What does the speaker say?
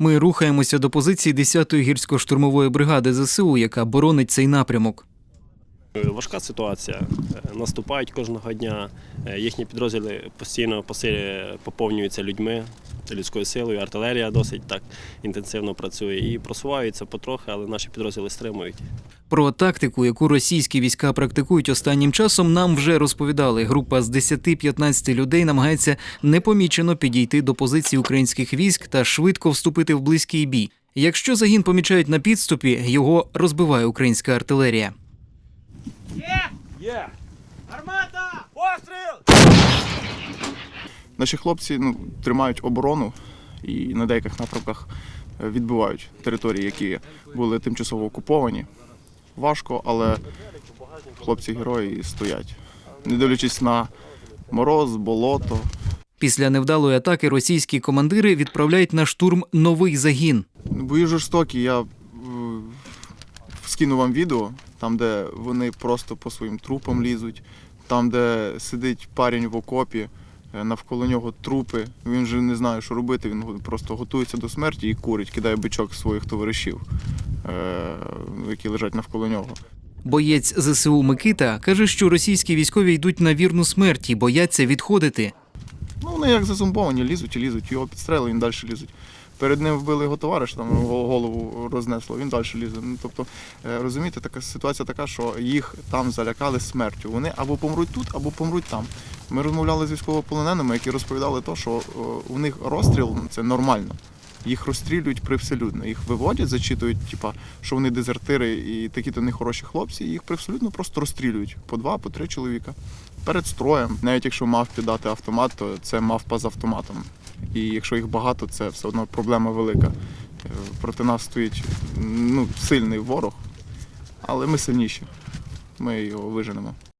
Ми рухаємося до позиції 10-ї гірсько-штурмової бригади ЗСУ, яка боронить цей напрямок. Важка ситуація. Е, Наступають кожного дня. Е, Їхні підрозділи постійно поповнюються людьми, людською силою. Артилерія досить так інтенсивно працює і просуваються потрохи, але наші підрозділи стримують. Про тактику, яку російські війська практикують останнім часом, нам вже розповідали. Група з 10-15 людей намагається непомічено підійти до позицій українських військ та швидко вступити в близький бій. Якщо загін помічають на підступі, його розбиває українська артилерія. Наші хлопці ну, тримають оборону і на деяких напрямках е, відбивають території, які були тимчасово окуповані. Важко, але хлопці герої стоять. Не дивлячись на мороз, болото. Після невдалої атаки російські командири відправляють на штурм новий загін. Бої жорстокі, я е, скину вам відео, там, де вони просто по своїм трупам лізуть, там, де сидить парень в окопі, навколо нього трупи. Він вже не знає, що робити. Він просто готується до смерті і курить, кидає бичок своїх товаришів, е, які лежать навколо нього. Боєць ЗСУ Микита каже, що російські військові йдуть на вірну смерть і бояться відходити. Ну, вони як зазомбовані, лізуть і лізуть, його підстрелили, він далі лізуть. Перед ним вбили його товариш, там голову рознесло, він далі лізе. Ну, тобто, е, розумієте, така ситуація така, що їх там залякали смертю. Вони або помруть тут, або помруть там. Ми розмовляли з військовополоненими, які розповідали то, що у них розстріл ну, це нормально. Їх розстрілюють привселюдно. Їх виводять, зачитують, типа, що вони дезертири і такі-то нехороші хлопці, і їх привселюдно просто розстрілюють по два, по три чоловіка перед строєм. Навіть якщо мав піддати автомат, то це мавпа з автоматом. І якщо їх багато, це все одно проблема велика. Е, Проти нас стоїть ну, сильний ворог, але ми сильніші. Ми його виженемо.